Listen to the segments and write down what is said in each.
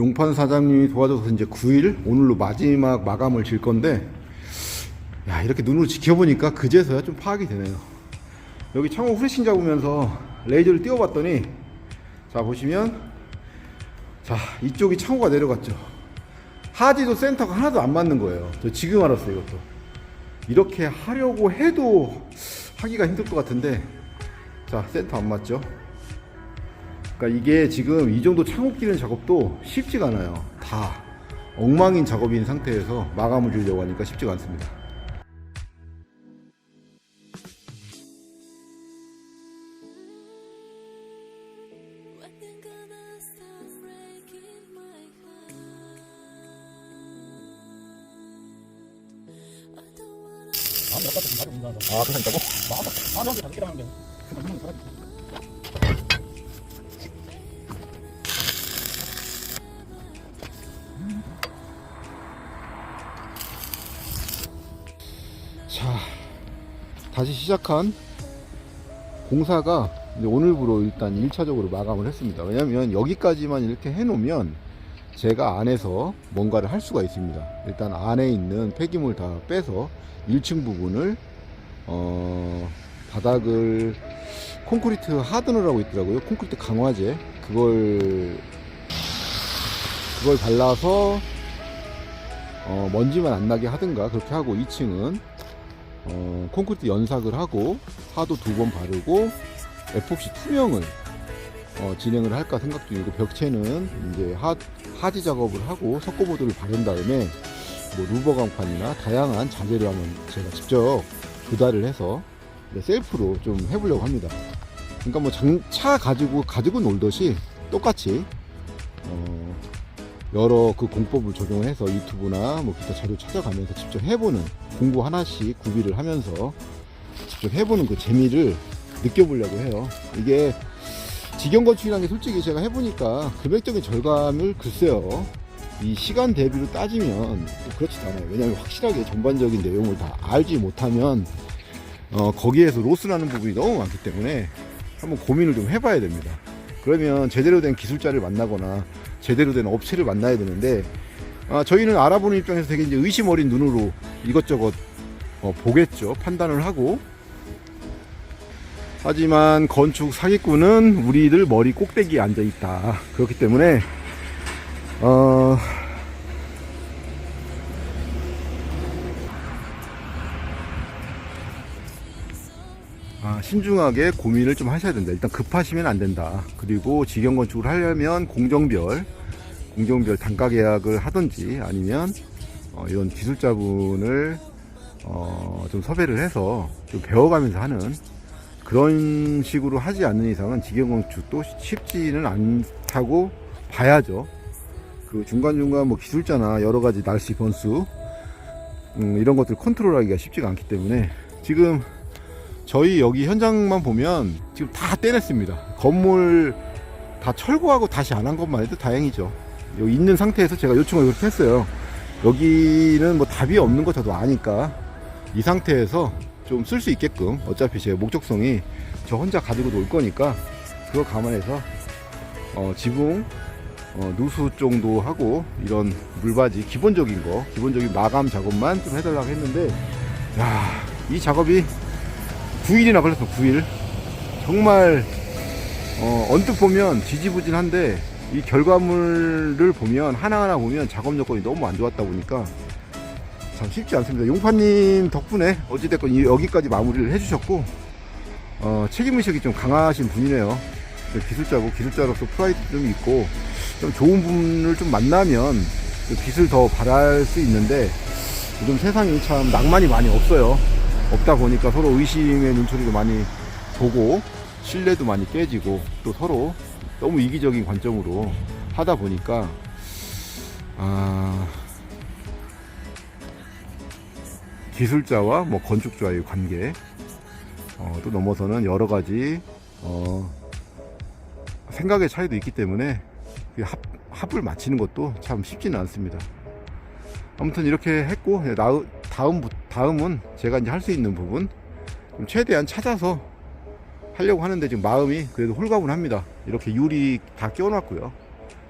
용판 사장님이 도와줘서 이제 9일 오늘로 마지막 마감을 질 건데 야 이렇게 눈으로 지켜보니까 그제서야 좀 파악이 되네요. 여기 창호 후레싱 잡으면서 레이저를 띄워봤더니 자 보시면 자 이쪽이 창호가 내려갔죠. 하지도 센터가 하나도 안 맞는 거예요. 저 지금 알았어요 이것도. 이렇게 하려고 해도 하기가 힘들 것 같은데 자 센터 안 맞죠 그러니까 이게 지금 이 정도 창호 끼는 작업도 쉽지가 않아요 다 엉망인 작업인 상태에서 마감을 주려고 하니까 쉽지가 않습니다 When you gonna stop breaking my heart? I don't wanna 아, 몇 가지 좀 가져온다. 아 그렇게 있다고? 아, 나한테 다섯 개라는 게. 그만 좀 살아. 자, 다시 시작한 공사가 오늘부로 일단 1차적으로 마감을 했습니다. 왜냐면 여기까지만 이렇게 해 놓으면 제가 안에서 뭔가를 할 수가 있습니다. 일단 안에 있는 폐기물 다 빼서 1층 부분을 어, 바닥을 콘크리트 하드너라고 있더라고요. 콘크리트 강화제 그걸 그걸 발라서 어, 먼지만 안 나게 하든가 그렇게 하고 2층은 어, 콘크리트 연삭을 하고 하도 두 번 바르고 에폭시 투명을 어, 진행을 할까 생각 중이고 벽체는 이제 하, 하지 작업을 하고 석고보드를 바른 다음에 뭐 루버 강판이나 다양한 자재를 한번 제가 직접 조달을 해서 셀프로 좀 해보려고 합니다. 그러니까 뭐차 가지고 가지고 놀듯이 똑같이 어, 여러 그 공법을 적용해서 유튜브나 뭐 기타 자료 찾아가면서 직접 해보는 공부 하나씩 구비를 하면서 직접 해보는 그 재미를 느껴보려고 해요. 이게 직영 건축이라는 게 솔직히 제가 해보니까 금액적인 절감을 글쎄요. 이 시간 대비로 따지면 또 그렇지도 않아요. 왜냐하면 확실하게 전반적인 내용을 다 알지 못하면 어, 거기에서 로스나는 부분이 너무 많기 때문에 한번 고민을 좀 해봐야 됩니다. 그러면 제대로 된 기술자를 만나거나 제대로 된 업체를 만나야 되는데 아, 저희는 알아보는 입장에서 되게 이제 의심 어린 눈으로 이것저것 어, 보겠죠 판단을 하고 하지만 건축 사기꾼은 우리들 머리 꼭대기에 앉아 있다 그렇기 때문에 어, 아, 신중하게 고민을 좀 하셔야 된다. 일단 급하시면 안 된다. 그리고 직영 건축을 하려면 공정별, 공정별 단가 계약을 하든지 아니면 어, 이런 기술자분을 어, 좀 섭외를 해서 좀 배워가면서 하는 그런 식으로 하지 않는 이상은 직영 건축도 쉽지는 않다고 봐야죠. 그 중간중간 뭐 기술자나 여러 가지 날씨 변수 음, 이런 것들 컨트롤하기가 쉽지가 않기 때문에 지금 저희 여기 현장만 보면 지금 다 떼냈습니다. 건물 다 철거하고 다시 안 한 것만 해도 다행이죠. 여기 있는 상태에서 제가 요청을 그렇게 했어요. 여기는 뭐 답이 없는 거 저도 아니까 이 상태에서 좀 쓸 수 있게끔 어차피 제 목적성이 저 혼자 가지고 놀 거니까 그거 감안해서 어, 지붕 어, 누수 정도 하고 이런 물바지 기본적인 거 기본적인 마감 작업만 좀 해달라고 했는데 야 이 작업이 9일이나 걸렸어 9일 정말 어, 언뜻 보면 지지부진한데 이 결과물을 보면 하나하나 보면 작업 여건이 너무 안 좋았다 보니까 참 쉽지 않습니다 용파님 덕분에 어찌됐건 이- 여기까지 마무리를 해주셨고 어, 책임의식이 좀 강하신 분이네요 기술자고 기술자로서 프라이드 좀 있고 좀 좋은 분을 좀 만나면 그 빚을 더 바랄 수 있는데 요즘 세상이 참 낭만이 많이 없어요. 없다 보니까 서로 의심의 눈초리도 많이 보고 신뢰도 많이 깨지고 또 서로 너무 이기적인 관점으로 하다 보니까 아 기술자와 뭐 건축자의 관계 어, 또 넘어서는 여러 가지 어, 생각의 차이도 있기 때문에 그 합, 합을 맞추는 것도 참 쉽지는 않습니다. 아무튼 이렇게 했고 나우- 다음 다음은 제가 이제 할 수 있는 부분 좀 최대한 찾아서 하려고 하는데 지금 마음이 그래도 홀가분합니다. 이렇게 유리 다 끼워놨고요.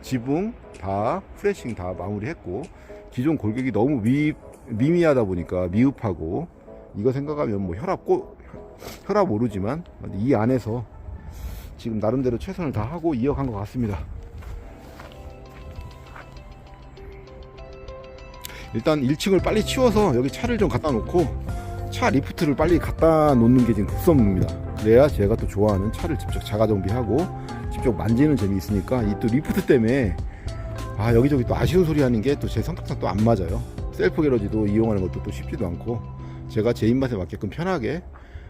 지붕 다 프레싱 다 마무리했고 기존 골격이 너무 미, 미미하다 보니까 미흡하고 이거 생각하면 뭐 혈압 꼬, 혈압 오르지만 이 안에서 지금 나름대로 최선을 다하고 이어간 것 같습니다. 일단 1층을 빨리 치워서 여기 차를 좀 갖다 놓고 차 리프트를 빨리 갖다 놓는 게 지금 급선무입니다. 그래야 제가 또 좋아하는 차를 직접 자가 정비하고 직접 만지는 재미 있으니까 이 또 리프트 때문에 아 여기저기 또 아쉬운 소리 하는 게 또 제 성격상 또 안 맞아요. 셀프 게러지도 이용하는 것도 또 쉽지도 않고 제가 제 입맛에 맞게끔 편하게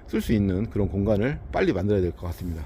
쓸 수 있는 그런 공간을 빨리 만들어야 될 것 같습니다.